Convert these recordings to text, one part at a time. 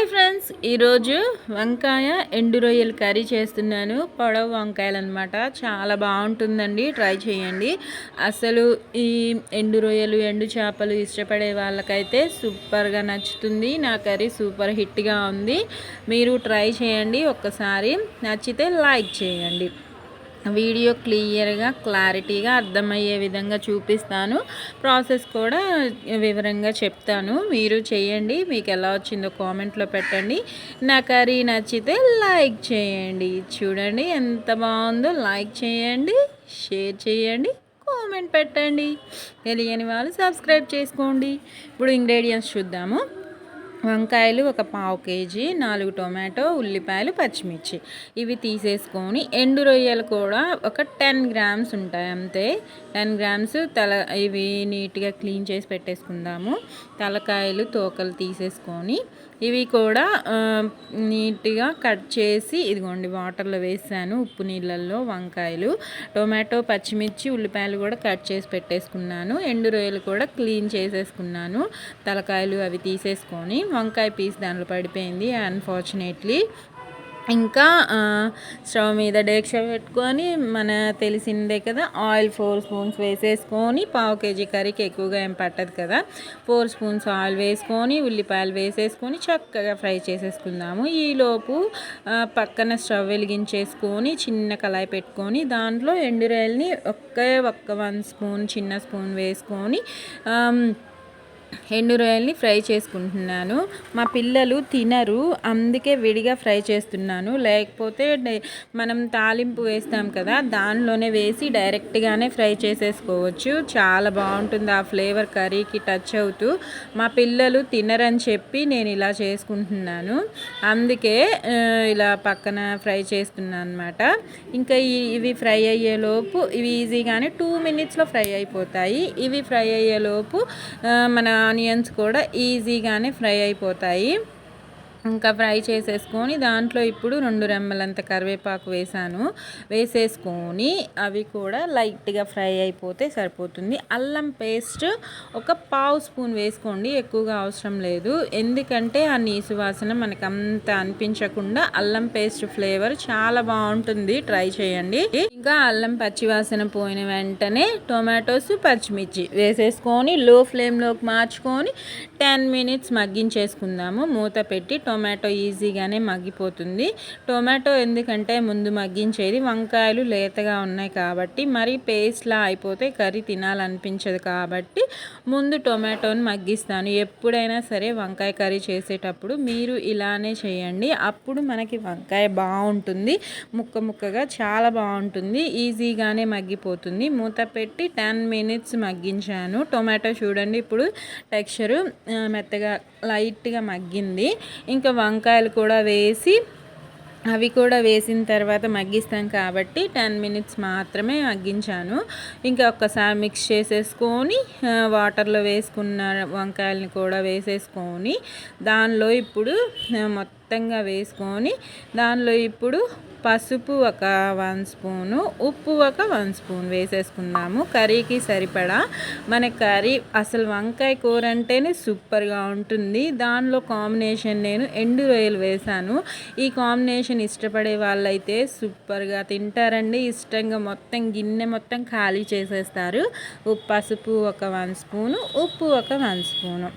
Hi friends ఈరోజు వంకాయ ఎండు రొయ్యలు కర్రీ చేస్తున్నాను. పొడవు వంకాయలు అనమాట చాలా బాగుంటుందండి. ట్రై చేయండి. అసలు ఈ ఎండు రొయ్యలు ఎండు చేపలు ఇష్టపడే వాళ్ళకైతే సూపర్గా నచ్చుతుంది. నా కర్రీ సూపర్ హిట్గా ఉంది. మీరు ట్రై చేయండి. ఒక్కసారి నచ్చితే లైక్ చేయండి. వీడియో క్లియర్గా క్లారిటీగా అర్థమయ్యే విధంగా చూపిస్తాను. ప్రాసెస్ కూడా వివరంగా చెప్తాను. మీరు చేయండి. మీకు ఎలా వచ్చిందో కామెంట్లో పెట్టండి. నా కర్రీ నచ్చితే లైక్ చేయండి. చూడండి ఎంత బాగుందో. లైక్ చేయండి. షేర్ చేయండి. కామెంట్ పెట్టండి. తెలియని వాళ్ళు సబ్స్క్రైబ్ చేసుకోండి. ఇప్పుడు ఇంగ్రీడియంట్స్ చూద్దాము. వంకాయలు ఒక పావు కేజీ నాలుగు టొమాటో ఉల్లిపాయలు పచ్చిమిర్చి. ఇవి తీసేసుకొని ఎండు రొయ్యలు కూడా ఒక టెన్ గ్రామ్స్ ఉంటాయి అంతే. టెన్ గ్రామ్స్ తల ఇవి నీట్గా క్లీన్ చేసి పెట్టేసుకుందాము. తలకాయలు తోకలు తీసేసుకొని ఇవి కూడా నీట్గా కట్ చేసి ఇదిగోండి వాటర్లో వేసాను ఉప్పు నీళ్ళల్లో వంకాయలు టొమాటో పచ్చిమిర్చి ఉల్లిపాయలు కూడా కట్ చేసి పెట్టేసుకున్నాను. ఎండు రొయ్యలు కూడా క్లీన్ చేసేసుకున్నాను. తలకాయలు అవి తీసేసుకొని వంకాయ పీస్ దాంట్లో పడిపోయింది అన్ఫార్చునేట్లీ ఇంకా స్టవ్ మీద డేక్ష పెట్టుకొని మన తెలిసిందే కదా ఆయిల్ ఫోర్ స్పూన్స్ వేసేసుకొని పావు కేజీ కర్రీకి ఎక్కువగా ఏం పట్టదు కదా ఫోర్ స్పూన్స్ ఆయిల్ వేసుకొని ఉల్లిపాయలు వేసేసుకొని చక్కగా ఫ్రై చేసేసుకుందాము. ఈలోపు పక్కన స్టవ్ వెలిగించేసుకొని చిన్న కళాయి పెట్టుకొని దాంట్లో ఎండురాయల్ని ఒకే ఒక్క వన్ స్పూన్ చిన్న స్పూన్ వేసుకొని ఎండు రొయ్యల్ని ఫ్రై చేసుకుంటున్నాను. మా పిల్లలు తినరు అందుకే విడిగా ఫ్రై చేస్తున్నాను. లేకపోతే మనం తాలింపు వేస్తాం కదా దానిలోనే వేసి డైరెక్ట్గానే ఫ్రై చేసేసుకోవచ్చు. చాలా బాగుంటుంది ఆ ఫ్లేవర్ కర్రీకి టచ్ అవుతూ. మా పిల్లలు తినరని చెప్పి నేను ఇలా చేసుకుంటున్నాను. అందుకే ఇలా పక్కన ఫ్రై చేస్తున్నాను అనమాట ఇంకా ఇవి ఫ్రై అయ్యేలోపు ఇవి ఈజీగానే టూ మినిట్స్లో ఫ్రై అయిపోతాయి. ఇవి ఫ్రై అయ్యేలోపు మన ఆనియన్స్ కూడా ఈజీగానే ఫ్రై అయిపోతాయి. ఇంకా ఫ్రై చేసేసుకొని దాంట్లో ఇప్పుడు రెండు రెమ్మలంత కరివేపాకు వేసాను. వేసేసుకొని అవి కూడా లైట్గా ఫ్రై అయిపోతే సరిపోతుంది. అల్లం పేస్ట్ ఒక పావు స్పూన్ వేసుకోండి ఎక్కువగా అవసరం లేదు. ఎందుకంటే ఆ నీసు వాసన మనకు అంత అనిపించకుండా అల్లం పేస్ట్ ఫ్లేవర్ చాలా బాగుంటుంది. ట్రై చేయండి. ఇంకా అల్లం పచ్చివాసన పోయిన వెంటనే టొమాటోస్ పచ్చిమిర్చి వేసేసుకొని లో ఫ్లేమ్లోకి మార్చుకొని టెన్ మినిట్స్ మగ్గించేసుకుందాము. మూత పెట్టి టొమాటో ఈజీగానే మగ్గిపోతుంది. టొమాటో ఎందుకంటే ముందు మగ్గించేది వంకాయలు లేతగా ఉన్నాయి కాబట్టి మరి పేస్ట్లా అయిపోతే కర్రీ తినాలనిపించదు కాబట్టి ముందు టొమాటోని మగ్గిస్తాను. ఎప్పుడైనా సరే వంకాయ కర్రీ చేసేటప్పుడు మీరు ఇలానే చేయండి. అప్పుడు మనకి వంకాయ బాగుంటుంది. ముక్క ముక్కగా చాలా బాగుంటుంది. ఈజీగానే మగ్గిపోతుంది. మూత పెట్టి టెన్ మినిట్స్ మగ్గించాను. టొమాటో చూడండి ఇప్పుడు టెక్స్చరు. మెత్తగా లైట్గా మగ్గింది. ఇంకా వంకాయలు కూడా వేసి అవి కూడా వేసిన తర్వాత మగ్గిస్తాం కాబట్టి టెన్ మినిట్స్ మాత్రమే మగ్గించాను. ఇంకా ఒక్కసారి మిక్స్ చేసేసుకొని వాటర్లో వేసుకున్న వంకాయలని కూడా వేసేసుకొని దానిలో ఇప్పుడు మొత్తం మొత్తంగా వేసుకొని దానిలో ఇప్పుడు పసుపు ఒక వన్ స్పూను ఉప్పు ఒక వన్ స్పూన్ వేసేసుకుందాము. కర్రీకి సరిపడా మన కర్రీ అసలు వంకాయ కూర అంటేనే సూపర్గా ఉంటుంది. దానిలో కాంబినేషన్ నేను ఎండు రొయ్యలు వేశాను. ఈ కాంబినేషన్ ఇష్టపడే వాళ్ళైతే సూపర్గా తింటారండి. ఇష్టంగా మొత్తం గిన్నె మొత్తం ఖాళీ చేసేస్తారు. పసుపు ఒక వన్ స్పూను ఉప్పు ఒక వన్ స్పూను.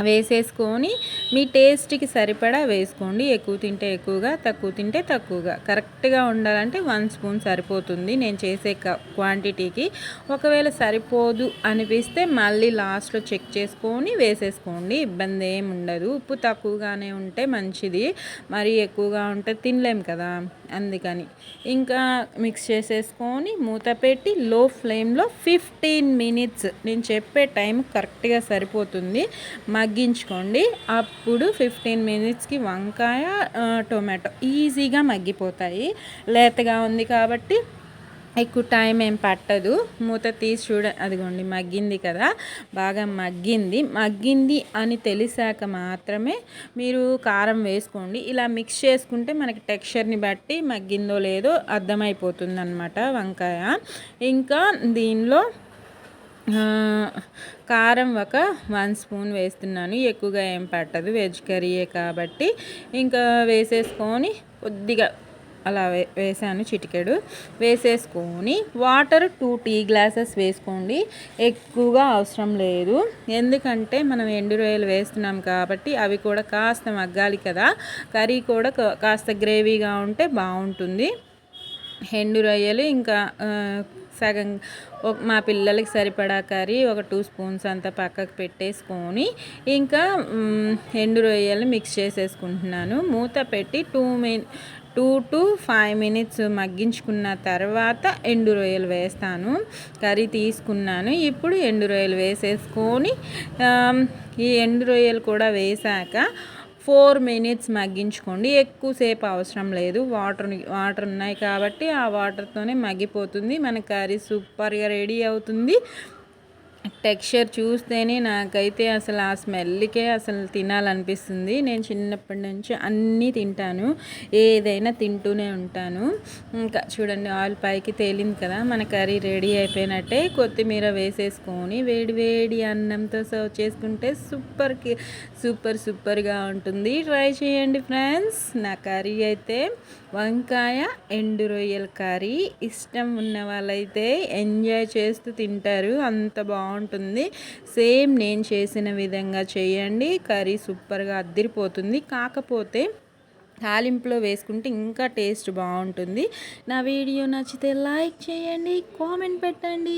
వేసేసుకొని మీ టేస్ట్కి సరిపడా వేసుకోండి. ఎక్కువ తింటే ఎక్కువగా తక్కువ తింటే తక్కువగా. కరెక్ట్గా ఉండాలంటే వన్ స్పూన్ సరిపోతుంది. నేను చేసే క్వాంటిటీకి. ఒకవేళ సరిపోదు అనిపిస్తే మళ్ళీ లాస్ట్లో చెక్ చేసుకొని వేసేసుకోండి. ఇబ్బంది ఏమి ఉండదు. ఉప్పు తక్కువగానే ఉంటే మంచిది. మరి ఎక్కువగా ఉంటే తినలేం కదా. అందుకని. ఇంకా మిక్స్ చేసేసుకొని మూత పెట్టి లో ఫ్లేమ్లో ఫిఫ్టీన్ మినిట్స్. నేను చెప్పే టైం కరెక్ట్గా సరిపోతుంది. మగ్గించుకోండి. అప్పుడు ఫిఫ్టీన్ మినిట్స్కి వంకాయ టొమాటో ఈజీగా మగ్గిపోతాయి. లేతగా ఉంది కాబట్టి ఎక్కువ టైం ఏం పట్టదు. మూత తీసి చూడ అదిగోండి మగ్గింది కదా. బాగా మగ్గింది. మగ్గింది అని తెలిసాక మాత్రమే మీరు కారం వేసుకోండి. ఇలా మిక్స్ చేసుకుంటే మనకి టెక్స్చర్ని బట్టి మగ్గిందో లేదో అర్థమైపోతుంది అనమాట వంకాయ. ఇంకా దీనిలో కారం ఒక వన్ స్పూన్ వేస్తున్నాను. ఎక్కువగా ఏం పట్టదు. వెజ్ కర్రీయే కాబట్టి ఇంకా వేసేసుకొని కొద్దిగా అలా వే వేసాను చిటికెడు. వేసేసుకొని వాటర్ టూ టీ గ్లాసెస్ వేసుకోండి. ఎక్కువగా అవసరం లేదు. ఎందుకంటే మనం ఎండు రొయ్యలు వేస్తున్నాం కాబట్టి అవి కూడా కాస్త మగ్గాలి కదా. కర్రీ కూడా కాస్త గ్రేవీగా ఉంటే బాగుంటుంది. ఎండు రొయ్యలు ఇంకా సగం ఒక- మా పిల్లలకి సరిపడా కర్రీ ఒక టూ స్పూన్స్ అంతా పక్కకు పెట్టేసుకొని ఇంకా ఎండు రొయ్యలు మిక్స్ చేసేసుకుంటున్నాను. మూత పెట్టి two min two to five minutes మగ్గించుకున్న తర్వాత ఎండు రొయ్యలు వేస్తాను. కర్రీ తీసుకున్నాను. ఇప్పుడు ఎండు రొయ్యలు వేసేసుకొని ఈ ఎండు రొయ్యలు కూడా వేసాక ఫోర్ మినిట్స్ మగ్గించుకోండి. ఎక్కువసేపు అవసరం లేదు. వాటర్ వాటర్ ఉన్నాయి కాబట్టి ఆ వాటర్తోనే మగ్గిపోతుంది. మన కర్రీ సూపర్గా రెడీ అవుతుంది. టెక్స్చర్ చూస్తేనే నాకైతే అసలు ఆ స్మెల్కే అసలు తినాలనిపిస్తుంది. నేను చిన్నప్పటి నుంచి అన్నీ తింటాను. ఏదైనా తింటూనే ఉంటాను. ఇంకా చూడండి ఆయిల్ పైకి తేలింది కదా మన కర్రీ రెడీ అయిపోయినట్టే కొత్తిమీర వేసేసుకొని వేడి వేడి అన్నంతో సర్వ్ చేసుకుంటే సూపర్కి సూపర్ సూపర్గా ఉంటుంది. ట్రై చేయండి ఫ్రెండ్స్. నా కర్రీ అయితే వంకాయ ఎండు రొయ్యల కర్రీ. ఇష్టం ఉన్న వాళ్ళైతే ఎంజాయ్ చేస్తూ తింటారు. అంత బాగుంటుంది. సేమ్ నేను చేసిన విధంగా చేయండి. కర్రీ సూపర్గా అద్దరిపోతుంది. కాకపోతే తాలింపులో వేసుకుంటే ఇంకా టేస్ట్ బాగుంటుంది. నా వీడియో నచ్చితే లైక్ చేయండి కామెంట్ పెట్టండి.